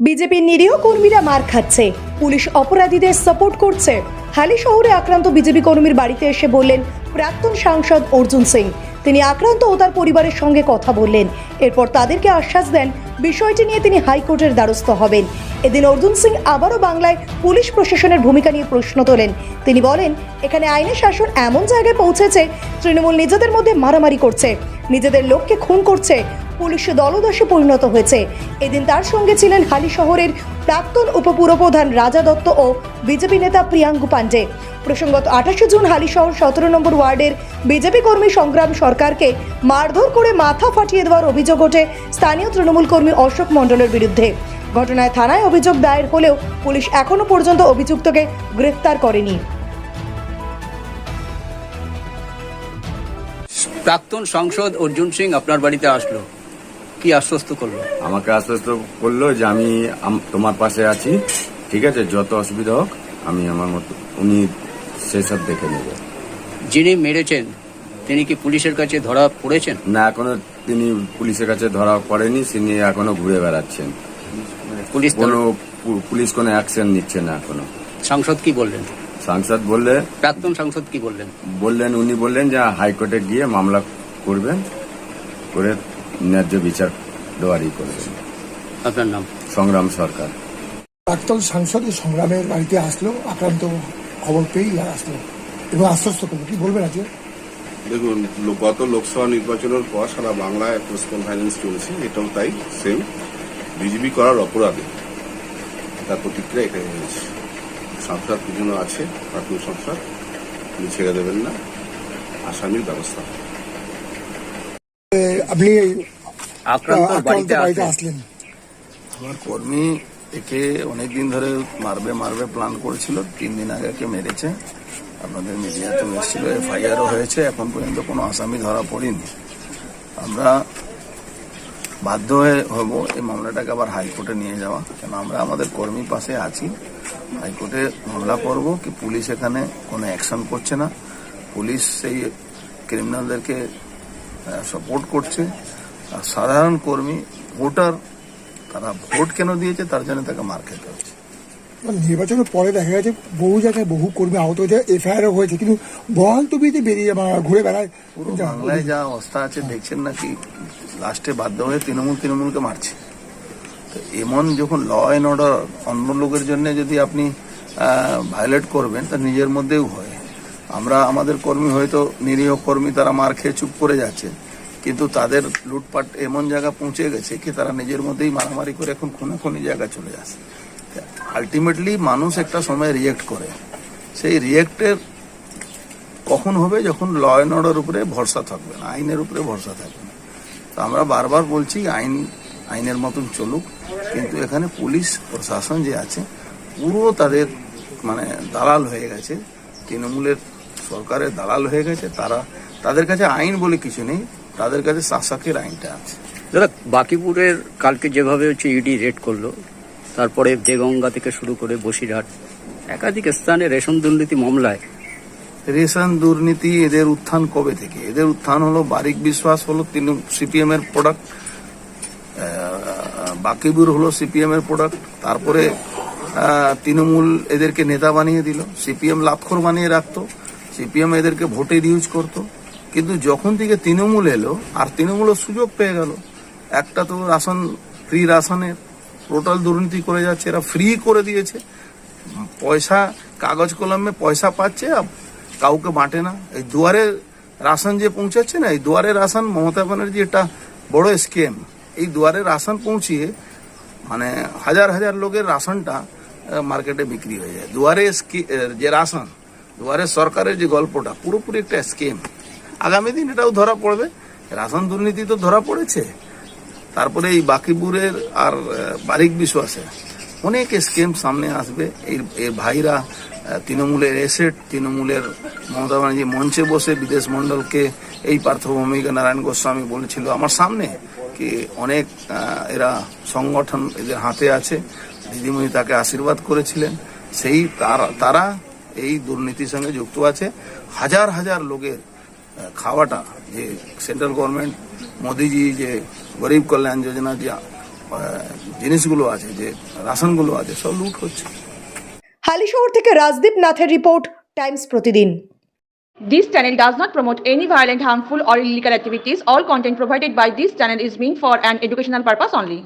বিজেপির নিরীহ কর্মীরা মার খাচ্ছে। পুলিশ অপরাধীদের সাপোর্ট করছে। হালি শহরে আক্রান্ত বিজেপি কর্মীর বাড়িতে এসে বললেন, প্রাক্তন সাংসদ অর্জুন সিং। তিনি আক্রান্ত ও তার পরিবারের সঙ্গে কথা বললেন। এরপর তাদেরকে আশ্বাস দেন, বিষয়টি নিয়ে তিনি হাইকোর্টের দ্বারস্থ হবেন। এদিন অর্জুন সিং আবারও বাংলায় পুলিশ প্রশাসনের ভূমিকা নিয়ে প্রশ্ন তোলেন। তিনি বলেন, এখানে আইনের শাসন এমন জায়গায় পৌঁছেছে, তৃণমূল নিজেদের মধ্যে মারামারি করছে, নিজেদের লোককে খুন করছে, পুলিশ দলদশে পরিণত হয়েছে। এদিন তার সঙ্গে ছিলেন হালি শহরের প্রাক্তন উপপুরপ্রধান রাজা দত্ত ও বিজেপি নেতা প্রিয়াঙ্কু পাণ্ডে প্রসঙ্গত আঠাশে জুন হালি শহর সতেরো নম্বর ওয়ার্ডের বিজেপি কর্মী সংগ্রাম সরকারকে মারধর করে মাথা ফাটিয়ে দেওয়ার অভিযোগ ওঠে স্থানীয় তৃণমূল কর্মী অশোক মণ্ডলের বিরুদ্ধে। ঘটনায় থানায় অভিযোগ দায়ের হলেও পুলিশ এখনও পর্যন্ত অভিযুক্তকে গ্রেফতার করেনি। প্রাক্তন সাংসদ অর্জুন সিং আপনার বাড়িতে আসলো। কি আশ্বস্ত করল? আমাকে আশ্বস্ত করল যে আমি তোমার পাশে আছি। ঠিক আছে যত অসুবিধা হোক আমি আমার মতো উনি সেসব দেখে নেবে। যিনি মেরেছেন তিনি কি পুলিশের কাছে ধরা পড়েছেন? না এখনও তিনি পুলিশের কাছে ধরা পড়েনি তিনি এখনও ঘুরে বেড়াচ্ছেন। পুলিশ তো- কোনো পু- পুলিশ কোনো অ্যাকশন নিচ্ছে না এখনও। সাংসদ কি বললেন? সাংসদ বললে প্রাক্তন সাংসদ কি বললেন? বললেন উনি বললেন যে হাইকোর্টে গিয়ে মামলা করবেন করে ন্যায্য বিচার দেওয়ারই করবেন। আপনার নাম? সংগ্রাম সরকার। প্রাক্তন সাংসদ এই সংগ্রামের বাড়িতে আসলো আক্রান্ত খবর পেয়েই আসলো। এবং আশ্বস্ত করল। কি বলবেন আজকে? দেখুন লো- গত লোকসভা নির্বাচনের পর সারা বাংলায় প্রেস কনফারেন্স চলছে এটাও তাই সেম বিজেপি করার অপরাধে। তার প্রতিক্রিয়া এটাই হয়েছে সংসার দুজনও আছে প্রাথমিক সংসদ তিনি ছেড়ে দেবেন না। আসামির ব্যবস্থা। আপনি আসলেন আসলেন। আমার কর্মী একে অনেকদিন ধরে মারবে মারবে প্ল্যান করেছিল তিন দিন আগে একে মেরেছে। আপনাদের মিডিয়াতে এসেছিল এফআইআরও হয়েছে এখন পর্যন্ত কোনো আসামি ধরা পড়েনি। আমরা বাধ্য হয়ে হব এই মামলাটাকে আবার হাইকোর্টে নিয়ে যাওয়া। কেন আমরা আমাদের কর্মী পাশে আছি। হাইকোর্টে মামলা করব কি পুলিশ এখানে কোনো অ্যাকশন করছে না। পুলিশ সেই ক্রিমিনালদেরকে সাপোর্ট করছে। আর সাধারণ কর্মী, ভোটার, তারা ভোট কেন দিয়েছে তার জন্য তাকে মার খেতে হচ্ছে নির্বাচনের পরে দেখা গেছে বহু জায়গায় বহু কর্মী আহত হয়েছে এফআইআরও হয়েছে, কিন্তু বহাল তবিতে বেরিয়ে ঘুরে বেড়ায় বাংলায় যা অবস্থা আছে, দেখছেন নাকি? লাস্টে বাধ্য হয়ে তৃণমূল তৃণমূলকে মারছে। তো এমন যখন ল অ্যান্ড অর্ডার অন্য লোকের জন্য যদি আপনি ভায়োলেট করবেন, তা নিজের মধ্যেও হয়। আমরা আমাদের কর্মী হয়তো নিরীহ কর্মী, তারা মার খেয়ে চুপ করে যাচ্ছে। কিন্তু তাদের লুটপাট এমন জায়গা পৌঁছে গেছে কি তারা নিজের মধ্যেই মারামারি করে এখন খুনাখুনি জায়গা চলে যাচ্ছে। আলটিমেটলি মানুষ একটা সময় রিয়েক্ট করে। সেই রিয়েক্টের কখন হবে? যখন ল অ্যান্ড অর্ডার উপরে ভরসা থাকবে না, আইনের উপরে ভরসা থাকবে না। তো আমরা বারবার বলছি, আইন, আইনের মতন চলুক, কিন্তু এখানে পুলিশ, প্রশাসন যে আছে, পুরো তাদের মানে দালাল হয়ে গেছে। তৃণমূলের সরকারের দালাল হয়ে গেছে, তারা, তাদের কাছে আইন বলে কিছু নেই, তাদের কাছে শাসকের আইনটা আছে। দাদা বাকিপুরের, কালকে যেভাবে হচ্ছে ইডি রেড করল তারপরে দেগঙ্গা থেকে শুরু করে বসিরহাট, একাধিক স্থানে রেশন দুর্নীতি মামলায়। রেশন দুর্নীতি এদের উত্থান কবে থেকে? এদের উত্থান হলো বারিক বিশ্বাস হলো সিপিএম এর প্রোডাক্ট বাকিবুর হলো সিপিএম এর প্রোডাক্ট তারপরে তৃণমূল এদেরকে নেতা বানিয়ে দিল, সিপিএম লাক্ষর বানিয়ে রাখতো, সিপিএম এদেরকে ভোটের ইউজ করতো। কিন্তু যখন থেকে তৃণমূল এলো, আর তৃণমূলও সুযোগ পেয়ে গেল, একটা তো রাশন ফ্রি রাশনের টোটাল দুর্নীতি করে যাচ্ছে, এরা ফ্রি করে দিয়েছে। পয়সা, কাগজ কলমে পয়সা পাচ্ছে, আর কাউকে বাঁটে না। এই দুয়ারে রাশন যে পৌঁছাচ্ছে না, এই দুয়ারে রাশন মমতা ব্যানার্জি একটা বড় স্কিম এই দুয়ারে রাশন পৌঁছিয়ে মানে হাজার হাজার লোকের রাশনটা মার্কেটে বিক্রি হয়ে যায়। দুয়ারে যে রাশন দুয়ারে সরকারের যে গল্পটা, পুরোপুরি একটা স্কিম আগামী দিন এটাও ধরা পড়বে। রাশন দুর্নীতি তো ধরা পড়েছে। তারপরে এই বাকিপুরের আর বারিক বিশ্বাসে অনেক স্কিম সামনে আসবে। এই এই ভাইরা তৃণমূলের এসেট তৃণমূলের মমতা ব্যানার্জি মঞ্চে বসে বিদেশ মন্ডলকে এই পার্থভূমিকা নারায়ণ গোস্বামী বলেছিল। আমার সামনে কি অনেক এরা সংগঠন এদের হাতে আছে। দিদিমণি তাকে আশীর্বাদ করেছিলেন। সেই তারা তারা এই দুর্নীতির সঙ্গে যুক্ত আছে। হাজার হাজার লোকের খাওয়াটা যে সেন্ট্রাল গভর্নমেন্ট মোদিজি যে গরিব কল্যাণ যোজনা যে জিনিসগুলো আছে যে রাশনগুলো আছে সব লুট হচ্ছে হালিশহর থেকে Rajdeep নাথের report Times Pratidin This channel does not promote any violent, harmful, or illegal activities. All content provided by this channel is meant for an educational purpose only.